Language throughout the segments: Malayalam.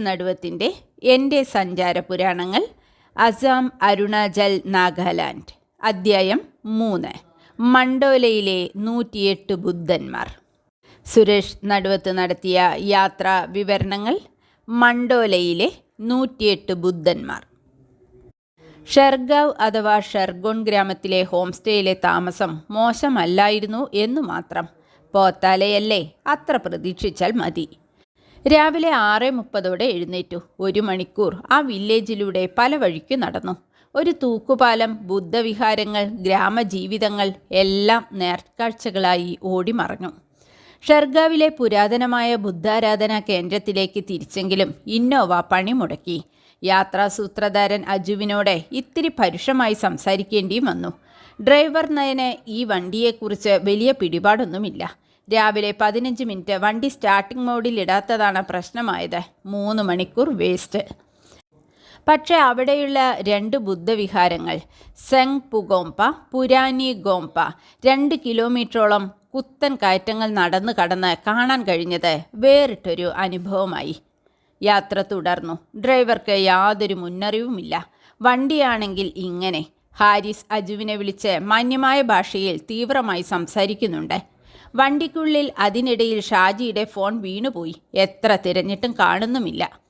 നടുവത്തിന്റെ എന്റെ സഞ്ചാര പുരാണങ്ങൾ അസാം അരുണാചൽ നാഗാലാൻഡ് അദ്ധ്യായം മൂന്ന് മണ്ടോലയിലെ നൂറ്റിയെട്ട് ബുദ്ധന്മാർ. സുരേഷ് നടുവത്ത് നടത്തിയ യാത്രാ വിവരണങ്ങൾ മണ്ടോലയിലെ നൂറ്റിയെട്ട് ബുദ്ധന്മാർ. ഷെർഗാവ് അഥവാ ഷെർഗോൺ ഗ്രാമത്തിലെ ഹോം സ്റ്റേയിലെ താമസം മോശമല്ലായിരുന്നു എന്നു മാത്രം പോത്താലയല്ലേ? അത്ര പ്രതീക്ഷിച്ചാൽ മതി. രാവിലെ ആറ് മുപ്പതോടെ എഴുന്നേറ്റു. ഒരു മണിക്കൂർ ആ വില്ലേജിലൂടെ പല വഴിക്ക് നടന്നു. ഒരു തൂക്കുപാലം ബുദ്ധവിഹാരങ്ങൾ ഗ്രാമജീവിതങ്ങൾ എല്ലാം നേർക്കാഴ്ചകളായി ഓടിമറഞ്ഞു. ഷർഗാവിലെ പുരാതനമായ ബുദ്ധാരാധനാ കേന്ദ്രത്തിലേക്ക് തിരിച്ചെങ്കിലും ഇന്നോവ പണി മുടക്കി. യാത്രാസൂത്രധാരൻ അജുവിനോട് ഇത്തിരി പരുഷമായി സംസാരിക്കേണ്ടിയും വന്നു. ഡ്രൈവർ നയന് ഈ വണ്ടിയെക്കുറിച്ച് വലിയ പിടിപാടൊന്നുമില്ല. രാവിലെ പതിനഞ്ച് മിനിറ്റ് വണ്ടി സ്റ്റാർട്ടിംഗ് മോഡിൽ ഇടാത്തതാണ് പ്രശ്നമായത്. മൂന്ന് മണിക്കൂർ വേസ്റ്റ് പക്ഷേ അവിടെയുള്ള രണ്ട് ബുദ്ധവിഹാരങ്ങൾ സെങ് പുഗോംപ പുരാനി ഗോംപ രണ്ട് കിലോമീറ്ററോളം കുത്തൻ കയറ്റങ്ങൾ നടന്നു കടന്ന് കാണാൻ കഴിഞ്ഞത് വേറിട്ടൊരു അനുഭവമായി. യാത്ര തുടർന്നു. ഡ്രൈവർക്ക് യാതൊരു മുന്നറിവുമില്ല. വണ്ടിയാണെങ്കിൽ ഇങ്ങനെ. ഹാരിസ് അജുവിനെ വിളിച്ച് മാന്യമായ ഭാഷയിൽ തീവ്രമായി സംസാരിക്കുന്നുണ്ട്. വണ്ടിക്കുള്ളിൽ അതിനിടയിൽ ഷാജിയുടെ ഫോൺ വീണുപോയി. എത്ര തിരഞ്ഞിട്ടും കാണുന്നുമില്ല.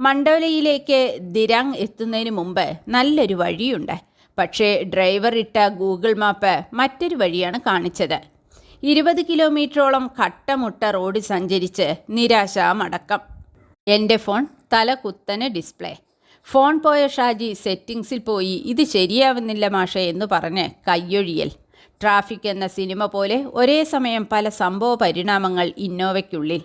മണ്ടോലയിലേക്ക് ദിരാങ് എത്തുന്നതിന് മുമ്പ് നല്ലൊരു വഴിയുണ്ട്. പക്ഷേ ഡ്രൈവർ ഇട്ട ഗൂഗിൾ മാപ്പ് മറ്റൊരു വഴിയാണ് കാണിച്ചത്. ഇരുപത് കിലോമീറ്ററോളം കട്ടമുട്ട റോഡ് സഞ്ചരിച്ച് നിരാശാമടക്കം എന്റെ ഫോൺ തല കുത്തനെ ഡിസ്പ്ലേ. ഫോൺ പോയ ഷാജി സെറ്റിങ്സിൽ പോയി. ഇത് ശരിയാവുന്നില്ല മാഷെ എന്ന് പറഞ്ഞ് കയ്യൊഴിയൽ ട്രാഫിക് എന്ന സിനിമ പോലെ ഒരേ സമയം പല സംഭവ പരിണാമങ്ങൾ ഇന്നോവയ്ക്കുള്ളിൽ.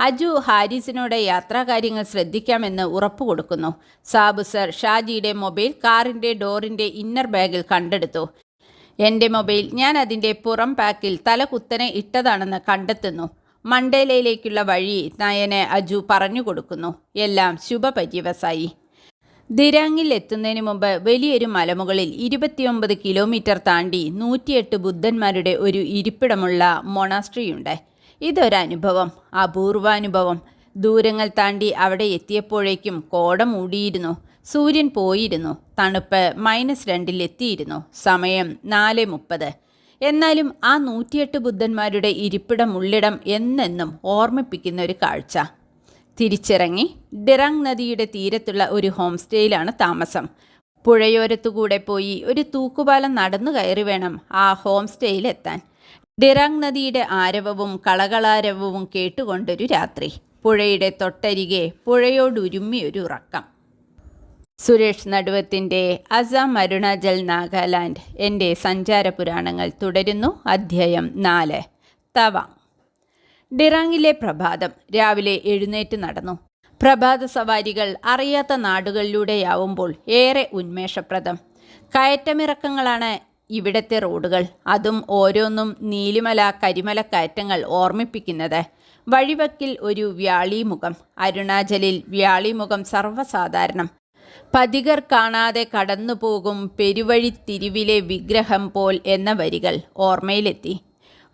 അജു ഹാരിസിനോട് യാത്രാകാര്യങ്ങൾ ശ്രദ്ധിക്കാമെന്ന് ഉറപ്പു കൊടുക്കുന്നു. സാബു സർ ഷാജിയുടെ മൊബൈൽ കാറിന്റെ ഡോറിന്റെ ഇന്നർ ബാഗിൽ കണ്ടെടുത്തു. എന്റെ മൊബൈൽ ഞാൻ അതിന്റെ പുറം പാക്കിൽ തല കുത്തനെ ഇട്ടതാണെന്ന് കണ്ടെത്തുന്നു. മണ്ടേലയിലേക്കുള്ള വഴി നയനെ അജു പറഞ്ഞു കൊടുക്കുന്നു. എല്ലാം ശുഭപര്യവസായി. ദിരാങ്ങിൽ എത്തുന്നതിന് മുമ്പ് വലിയൊരു മലമുകളിൽ ഇരുപത്തിയൊമ്പത് കിലോമീറ്റർ താണ്ടി നൂറ്റിയെട്ട് ബുദ്ധന്മാരുടെ ഒരു ഇരിപ്പിടമുള്ള മൊണാസ്ട്രിയുണ്ട്. ഇതൊരനുഭവം അപൂർവാനുഭവം. ദൂരങ്ങൾ താണ്ടി അവിടെ എത്തിയപ്പോഴേക്കും കോട മൂടിയിരുന്നു സൂര്യൻ പോയിരുന്നു തണുപ്പ് മൈനസ് രണ്ടിൽ എത്തിയിരുന്നു സമയം നാല് മുപ്പത്. എന്നാലും ആ നൂറ്റിയെട്ട് ബുദ്ധന്മാരുടെ ഇരിപ്പിടം ഉള്ളിടം എന്നെന്നും ഓർമ്മിപ്പിക്കുന്ന ഒരു കാഴ്ച. തിരിച്ചിറങ്ങി ഡിറാങ് നദിയുടെ തീരത്തുള്ള ഒരു ഹോം സ്റ്റേയിലാണ് താമസം. പുഴയോരത്തുകൂടെ പോയി ഒരു തൂക്കുപാലം നടന്നു കയറി വേണം ആ ഹോം സ്റ്റേയിലെത്താൻ ഡിറാങ് നദിയുടെ ആരവവും കളകളാരവവും കേട്ടുകൊണ്ടൊരു രാത്രി. പുഴയുടെ തൊട്ടരികെ പുഴയോടുരുമ്മി ഒരു ഉറക്കം. സുരേഷ് നടുവത്തിന്റെ അസം അരുണാചൽ നാഗാലാൻഡ്. എന്റെ സഞ്ചാര പുരാണങ്ങൾ തുടരുന്നു. അധ്യായം നാല്. തവാങ് ഡിറാങ്ങിലെ പ്രഭാതം രാവിലെ എഴുന്നേറ്റ് നടന്നു. പ്രഭാത സവാരികൾ അറിയാത്ത നാടുകളിലൂടെയാവുമ്പോൾ ഏറെ ഉന്മേഷപ്രദം. കയറ്റമിറക്കങ്ങളാണ് ഇവിടത്തെ റോഡുകൾ. അതും ഓരോന്നും നീലിമല കരിമല കയറ്റങ്ങൾ ഓർമ്മിപ്പിക്കുന്നത്. വഴിവക്കിൽ ഒരു വ്യാളിമുഖം അരുണാചലിൽ വ്യാളിമുഖം സർവസാധാരണം. പതികർ കാണാതെ കടന്നുപോകും പെരുവഴിത്തിരിവിലെ വിഗ്രഹം പോൽ എന്ന വരികൾ ഓർമ്മയിലെത്തി.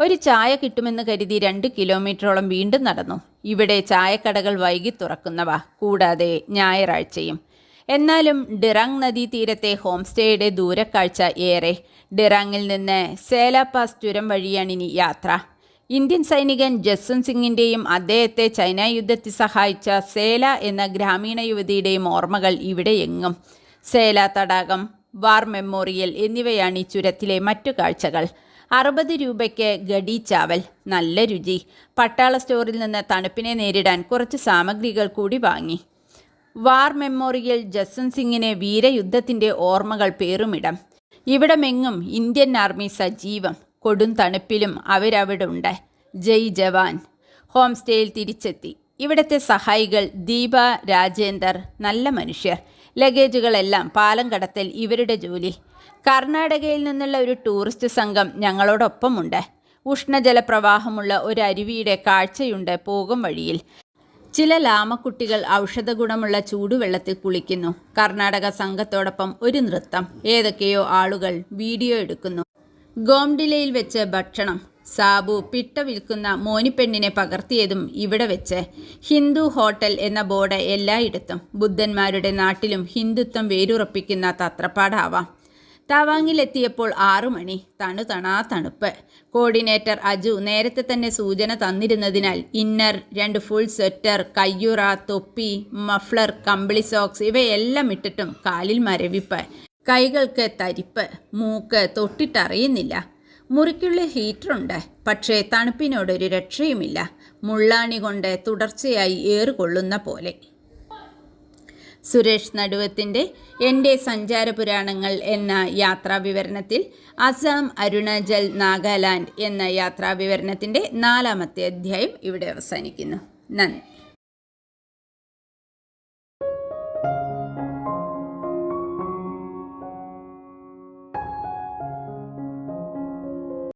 ഒരു ചായ കിട്ടുമെന്ന് കരുതി രണ്ട് കിലോമീറ്ററോളം വീണ്ടും നടന്നു. ഇവിടെ ചായക്കടകൾ വൈകി തുറക്കുന്നവ കൂടാതെ ഞായറാഴ്ചയും. എന്നാലും ഡിറാങ് നദീതീരത്തെ ഹോം സ്റ്റേയുടെ ദൂരക്കാഴ്ച ഏറെ. ഡിറാങ്ങിൽ നിന്ന് സേലാപാസ് ചുരം വഴിയാണിനി യാത്ര. ഇന്ത്യൻ സൈനികൻ ജസ്വന്ത് സിംഗിന്റെയും അദ്ദേഹത്തെ ചൈന യുദ്ധത്തിൽ സഹായിച്ച സേല എന്ന ഗ്രാമീണ യുവതിയുടെയും ഓർമ്മകൾ ഇവിടെ എങ്ങും. സേല തടാകം വാർ മെമ്മോറിയൽ എന്നിവയാണ് ഈ ചുരത്തിലെ മറ്റു കാഴ്ചകൾ. അറുപത് രൂപയ്ക്ക് ഗഡി ചാവൽ. നല്ല രുചി. പട്ടാള സ്റ്റോറിൽ നിന്ന് തണുപ്പിനെ നേരിടാൻ കുറച്ച് സാമഗ്രികൾ കൂടി വാങ്ങി. വാർ മെമ്മോറിയൽ ജസ്വന്ത് സിംഗിന് വീരയുദ്ധത്തിന്റെ ഓർമ്മകൾ പേറുമിടം. ഇവിടമെങ്ങും ഇന്ത്യൻ ആർമി സജീവം. കൊടും തണുപ്പിലും അവരവിടെ ഉണ്ട്. ജയ് ജവാൻ. ഹോം സ്റ്റേയിൽ തിരിച്ചെത്തി. ഇവിടുത്തെ സഹായികൾ ദീപ രാജേന്ദർ. നല്ല മനുഷ്യർ. ലഗേജുകളെല്ലാം പാലം കടത്തൽ ഇവരുടെ ജോലി. കർണാടകയിൽ നിന്നുള്ള ഒരു ടൂറിസ്റ്റ് സംഘം ഞങ്ങളോടൊപ്പമുണ്ട്. ഉഷ്ണജലപ്രവാഹമുള്ള ഒരു അരുവിയുടെ കാഴ്ചയുണ്ട് പോകും വഴിയിൽ. ചില ലാമക്കുട്ടികൾ ഔഷധഗുണമുള്ള ചൂടുവെള്ളത്തിൽ കുളിക്കുന്നു. കർണാടക സംഘത്തോടൊപ്പം ഒരു നൃത്തം ഏതൊക്കെയോ ആളുകൾ വീഡിയോ എടുക്കുന്നു. ഗോംഡിലയിൽ വെച്ച് ഭക്ഷണം സാബു പിട്ട വിൽക്കുന്ന മോനിപ്പെണ്ണിനെ പകർത്തിയതും ഇവിടെ വെച്ച്. ഹിന്ദു ഹോട്ടൽ എന്ന ബോർഡ് എല്ലായിടത്തും. ബുദ്ധന്മാരുടെ നാട്ടിലും ഹിന്ദുത്വം വേരുറപ്പിക്കുന്ന തത്രപ്പാടാവാം. തവാങ്ങിലെത്തിയപ്പോൾ ആറു മണി. തണുതണാ തണുപ്പ്. കോർഡിനേറ്റർ അജു നേരത്തെ തന്നെ സൂചന തന്നിരുന്നതിനാൽ ഇന്നർ രണ്ട് ഫുൾ സ്വെറ്റർ കയ്യുറ തൊപ്പി മഫ്ലർ കമ്പിളി സോക്സ് ഇവയെല്ലാം ഇട്ടിട്ടും കാലിൽ മരവിപ്പ്. കൈകൾക്ക് തരിപ്പ്. മൂക്ക് തൊട്ടിട്ടറിയുന്നില്ല. മുറിക്കുള്ളിൽ ഹീറ്ററുണ്ട്. പക്ഷേ തണുപ്പിനോടൊരു രക്ഷയുമില്ല. മുള്ളാണി കൊണ്ട് തുടർച്ചയായി ഏറുകൊള്ളുന്ന പോലെ. സുരേഷ് നടുവത്തിന്റെ എന്റെ സഞ്ചാരപുരാണങ്ങൾ എന്ന യാത്രാവിവരണത്തിൽ അസം അരുണാചൽ നാഗാലാൻഡ് എന്ന യാത്രാവിവരണത്തിന്റെ നാലാമത്തെ അധ്യായം ഇവിടെ അവസാനിക്കുന്നു. നന്ദി.